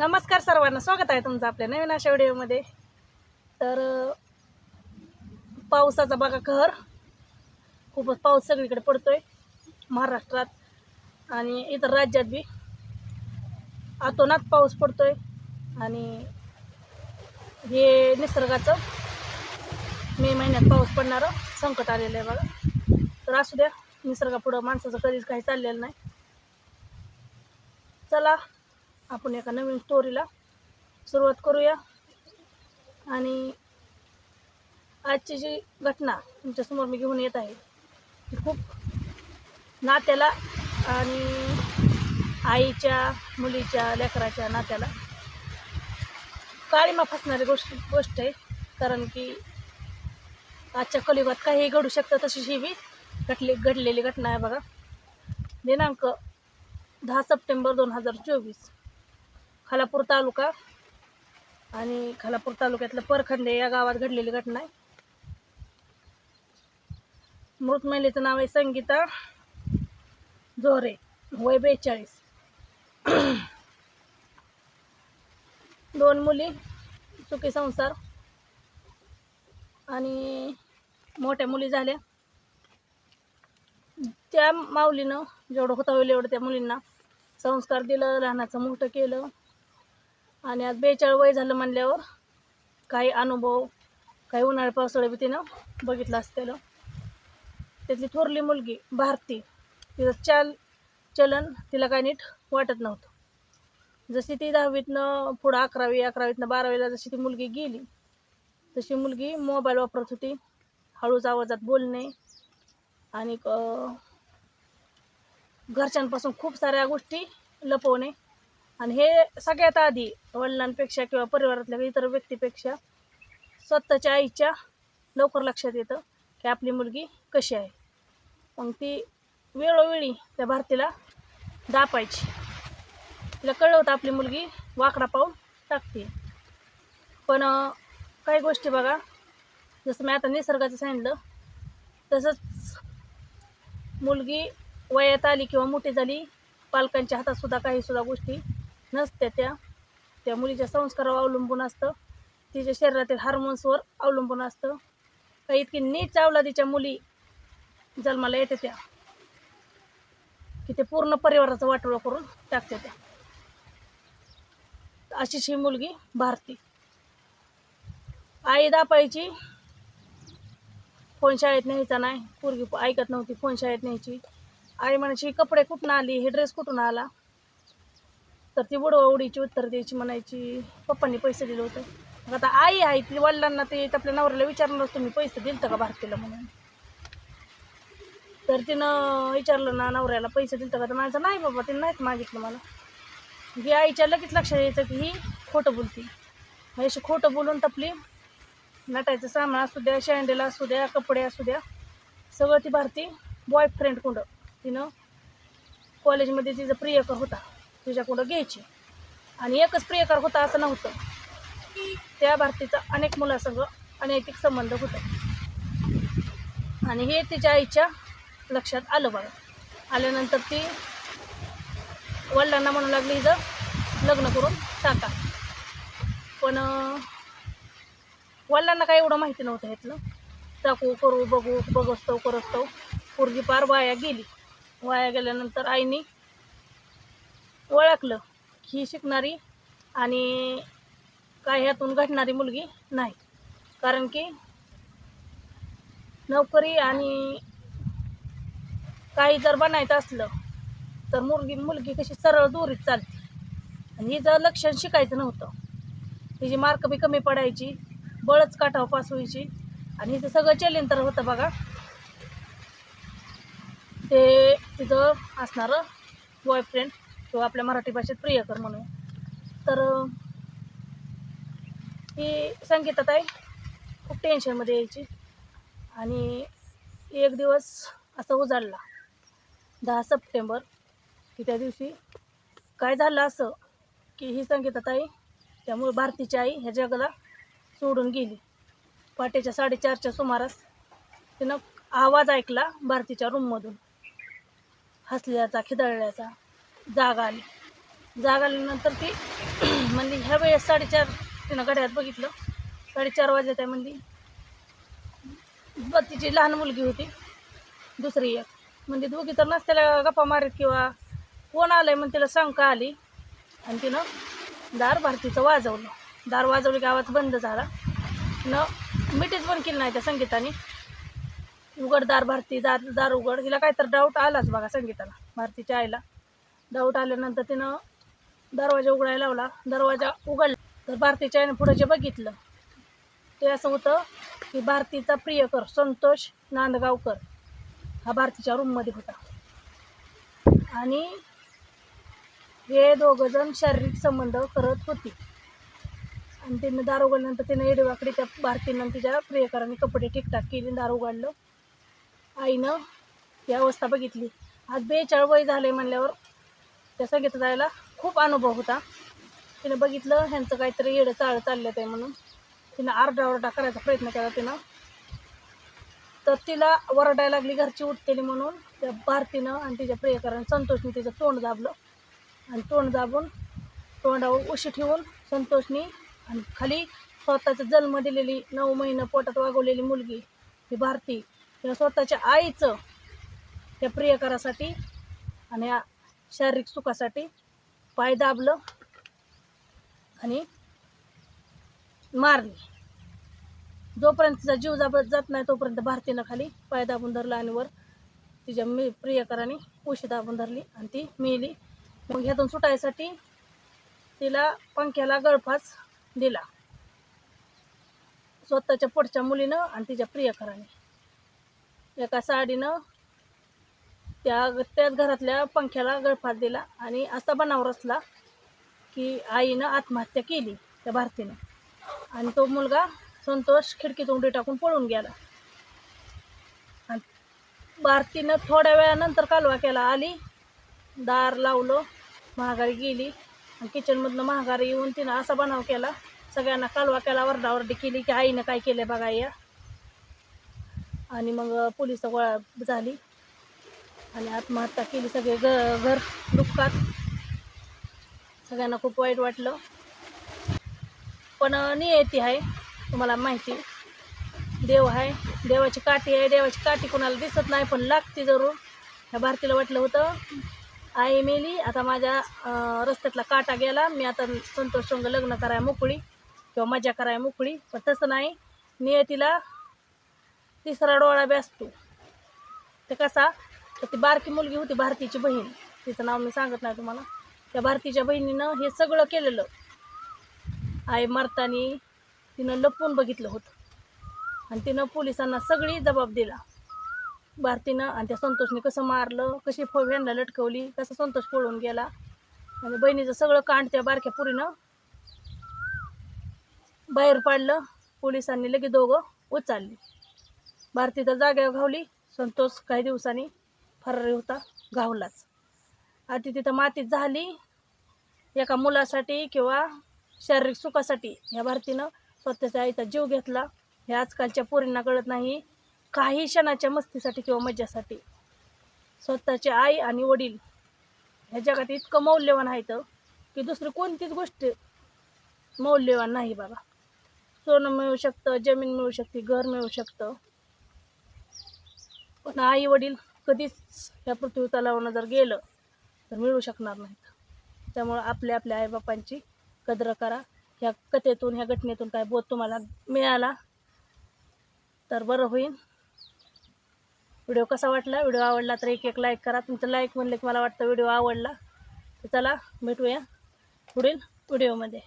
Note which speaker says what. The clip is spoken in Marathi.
Speaker 1: नमस्कार सर्वांना स्वागत आहे तुमचं आपल्या नवीन अशा व्हिडिओमध्ये. तर पावसाचा बघा कहर. खूपच पाऊस सगळीकडे पडतोय महाराष्ट्रात आणि इतर राज्यात बी. आतोनात पाऊस पडतोय आणि हे निसर्गाचं मे महिन्यात पाऊस पडणारं संकट आलेलं आहे बघा. तर असू द्या निसर्गापुढं माणसाचं कधीच काही चाललेलं नाही. चला आपण एका नवीन स्टोरीला सुरुवात करूया. आणि आजची जी घटना तुमच्यासमोर मी घेऊन येत आहे ती खूप नात्याला आणि आईच्या मुलीच्या लेकराच्या नात्याला काळीमा फसणारी गोष्ट गोष्ट आहे. कारण की आजच्या कलियुगात काहीही घडू शकतं तशी ही बी घटली घडलेली घटना आहे बघा. दिनांक दहा सप्टेंबर दोन हजार चोवीस. खालापूर तालुका आणि खालापूर तालुक्यातलं परखंडे या गावात घडलेली घटना आहे. मृत महिलेचं नाव आहे संगीता जोरे वय बेचाळीस. दोन मुली सुखी संसार आणि मोठ्या मुली झाल्या. त्या माऊलीनं जेवढं होता होईल एवढं त्या मुलींना संस्कार दिलं लहानाचं मोठं केलं. आणि आज बेचाळ वय झालं म्हणल्यावर काही अनुभव काही उन्हाळ्या पावसाळ्या बी तिनं बघितलं असतेलं. त्यातली थोरली मुलगी भारती तिचं चाल चलन तिला काय नीट वाटत नव्हतं. जशी ती दहावीतनं पुढं अकरावी अकरावीतनं बारावीला जशी ती मुलगी गेली तशी मुलगी मोबाईल वापरत होती. हळूच आवाजात बोलणे आणि घरच्यांपासून खूप साऱ्या गोष्टी लपवणे. आणि हे सगळ्यात आधी वडिलांपेक्षा किंवा परिवारातल्या इतर व्यक्तीपेक्षा स्वतःच्या आईच्या लवकर लक्षात येतं की आपली मुलगी कशी आहे. मग ती वेळोवेळी त्या भारतीला दापायची. तिला कळलं होतं आपली मुलगी वाकडा पाहून टाकते. पण काही गोष्टी बघा. जसं मी आता निसर्गाचं सांगितलं तसंच मुलगी वयात आली किंवा मोठी झाली पालकांच्या हातात सुद्धा काही सुद्धा गोष्टी नसत्या त्या. त्या मुलीच्या संस्कारावर अवलंबून असतं. तिच्या शरीरातील हार्मोन्सवर अवलंबून असतं. काही इतकी नीट अवलादीच्या मुली जन्माला येते त्या. की ते पूर्ण परिवाराचा वाटोळा करून टाकते त्या. अशीच ही मुलगी भारती. आई दापायची. फोन शाळेत न्यायचा नाही. पोरगी ऐकत नव्हती फोन शाळेत न्यायची. आई म्हणायची कपडे कुठून आली? हे ड्रेस कुठून आला? तर ती बुडवा उडीची उत्तर द्यायची म्हणायची. पप्पांनी पैसे दिले होते. मग आता आई आहे ती वडिलांना ते आपल्या नवऱ्याला विचारणारच तुम्ही पैसे दिलतं का भारतीला म्हणून? तर तिनं विचारलं ना नवऱ्याला पैसे दिलतं का? तर माझं नाही बाबा तिनं नाहीत मागितलं मला. ही आईच्या लगेच लक्षात यायचं की ही खोटं बोलती. मग अशी खोटं बोलून तपली. नटायचं सामान असू द्या शँडेल असू द्या कपडे असू द्या सगळं ती भारती. बॉयफ्रेंड कुंडं. तिनं कॉलेजमध्ये तिचा प्रियकर होता. तिच्याकडं घ्यायची. आणि एकच प्रियकर होता असं नव्हतं. त्या भारतीचा अनेक मुलासंग अनैतिक संबंध होता. आणि हे तिच्या आईच्या लक्षात आलं बघा. आल्यानंतर ती वडिलांना म्हणू लागली इथं लग्न करून टाका. पण वडिलांना काही एवढं माहिती नव्हतं ह्यातलं. टाकू करू बघू बघस्तव करस्तव. पोरगी पार वाया गेली. वाया गेल्यानंतर आईनी ओळखलं की ही शिकणारी आणि काय ह्यातून घडणारी मुलगी नाही. कारण की नोकरी आणि काही जर बनायचं असलं तर मुलगी मुलगी कशी सरळ दोरीत चालते. आणि हिचं लक्षण शिकायचं नव्हतं. तिची मार्क बी कमी पडायची बळच काठाव पास व्हायची आणि हिचं सगळं चॅलेंज तर होतं बघा. ते तिचं असणारं बॉयफ्रेंड किंवा आपल्या मराठी भाषेत प्रियकर म्हणून. तर ही संगीतात आहे खूप टेन्शनमध्ये यायची. आणि एक दिवस असं उजाडला. दहा सप्टेंबर की त्या दिवशी काय झालं असं की ही संगीतात आई त्यामुळे भारतीची आई ह्या जगाला सोडून गेली. पहाटेच्या साडेचारच्या सुमारास तिनं आवाज ऐकला भारतीच्या रूममधून हसल्याचा खिदळल्याचा. जाग आली. जाग आल्यानंतर ती म्हणली ह्या वेळेस साडेचार तिनं घड्यात बघितलं. साडेचार वाजत आहे म्हणली ब तिची लहान मुलगी होती दुसरी एक. म्हणजे दोघी तर नसत्याला गप्पा मारीत किंवा कोण आलंय म्हणून तिला शंका आली. आणि तिनं दार भारतीचं वाजवलं. दार वाजवली की आवाज बंद झाला. न मिठीच बंद केली नाही त्या संगीताने. उघड दार भारती दार दार उघड. हिला काय तर डाऊट आलाच बघा संगीताला भारतीच्या आईला. डाऊट आल्यानंतर तिनं दरवाजा उघडायला लावला. दरवाजा उघडला. तर भारतीच्या आईनं पुढं जे बघितलं ते असं होतं की भारतीचा प्रियकर संतोष नांदगावकर हा भारतीच्या रूममध्ये होता. आणि हे दोघंजण शारीरिक संबंध करत होती. आणि तिनं दार उघडल्यानंतर तिनं येडवाकडे त्या भारतीनं तिच्या प्रियकरांनी कपडे ठीकठाक केली दार उघडलं. आईनं ही अवस्था बघितली. आज बेचाळ वय झाले म्हणल्यावर त्या संगीत जायला खूप अनुभव होता. तिनं बघितलं ह्यांचं काहीतरी येडं चाळ चाललं आहे म्हणून. तिनं आरडाओरडा करायचा प्रयत्न केला तिनं. तर तिला वरडायला लागली घरची उठतेली म्हणून. त्या भारतीनं आणि तिच्या प्रियकरानं संतोषने तिचं तोंड दाबलं. आणि तोंड दाबून तोंडावर उशी ठेवून संतोषनी आणि खाली स्वतःचा जन्म दिलेली नऊ महिनं पोटात वागवलेली मुलगी ही भारती तिनं स्वतःच्या आईचं त्या प्रियकरासाठी आणि शारीरिक सुखासाठी पाय दाबलं आणि मारली. जोपर्यंत तिचा जीव जाबत जात नाही तोपर्यंत भारतीनं खाली पाय दाबून धरला आणि वर तिच्या मी प्रियकराने उशी दाबून धरली आणि ती मेली. मग ह्यातून सुटायसाठी तिला पंख्याला गळफास दिला. स्वतःच्या पुढच्या मुलीनं आणि तिच्या प्रियकराने. एका साडीनं त्या त्याच घरातल्या पंख्याला गळफास दिला आणि असा बनाव रचला की आईनं आत्महत्या केली त्या भारतीनं. आणि तो मुलगा संतोष खिडकीत उडी टाकून पळून गेला. आणि भारतीनं थोड्या वेळानंतर कालवा केला. आली दार लावलं महागारी गेली आणि किचनमधनं महागारी येऊन तिनं असा बनाव केला. सगळ्यांना कालवा केला वरडावरडी केली की आईनं काय केलं बघा या. आणि मग पोलीस गोळा झाली. आणि आत्महत्या केली. सगळे ग घर दुःखात. सगळ्यांना खूप वाईट वाटलं. पण नियती आहे तुम्हाला माहिती. देव आहे. देवाची काठी आहे. देवाची काठी कोणाला दिसत नाही पण लागते जरूर. ह्या भारतीला वाटलं होतं आई मेली. आता माझ्या रस्त्यातला काटा गेला. मी आता संतोष संघ लग्न कराय मोकळी किंवा मजा कराय मोकळी. पण तसं नाही. नियतीला तिसरा डोळा बसतो ते कसा? तर ती बारकी मुलगी होती भारतीची बहीण. तिचं नाव मी सांगत नाही तुम्हाला. त्या भारतीच्या बहिणीनं हे सगळं केलेलं. आई मरताना तिनं लपवून बघितलं होतं. आणि तिनं पोलिसांना सगळी जबाब दिला. भारतीनं आणि त्या संतोषने कसं मारलं कशी फो व्हॅनला लटकवली कसं संतोष पळून गेला. आणि बहिणीचं सगळं कांड त्या बारक्या पुरीनं बाहेर पाडलं. पोलिसांनी लगेच दोघं उचलली. भारती तर जाग्यावर घावली. संतोष काही दिवसांनी फरारी होता गावलाच. आधी तिथं मातीत झाली. एका मुलासाठी किंवा शारीरिक सुखासाठी ह्या भारतीनं स्वतःच्या आईचा जीव घेतला. हे आजकालच्या पोरींना कळत नाही. काही क्षणाच्या मस्तीसाठी किंवा मज्जासाठी. स्वतःची आई आणि वडील ह्या जगात इतकं मौल्यवान आहेत की दुसरी कोणतीच गोष्ट मौल्यवान नाही बाबा. सोनं मिळू शकतं जमीन मिळू शकते घर मिळू शकतं. पण आई वडील कधीच ह्या पृथ्वी तलावानं जर गेलं तर मिळू शकणार नाहीत. त्यामुळं आपल्या आपल्या आईबापांची कद्र करा. ह्या कथेतून ह्या घटनेतून काय बोध तुम्हाला मिळाला तर बरं होईल. व्हिडिओ कसा वाटला? व्हिडिओ आवडला तर एक एक लाईक करा. तुमचं लाईक म्हणलं की मला वाटतं व्हिडिओ आवडला. तर चला भेटूया पुढील व्हिडिओमध्ये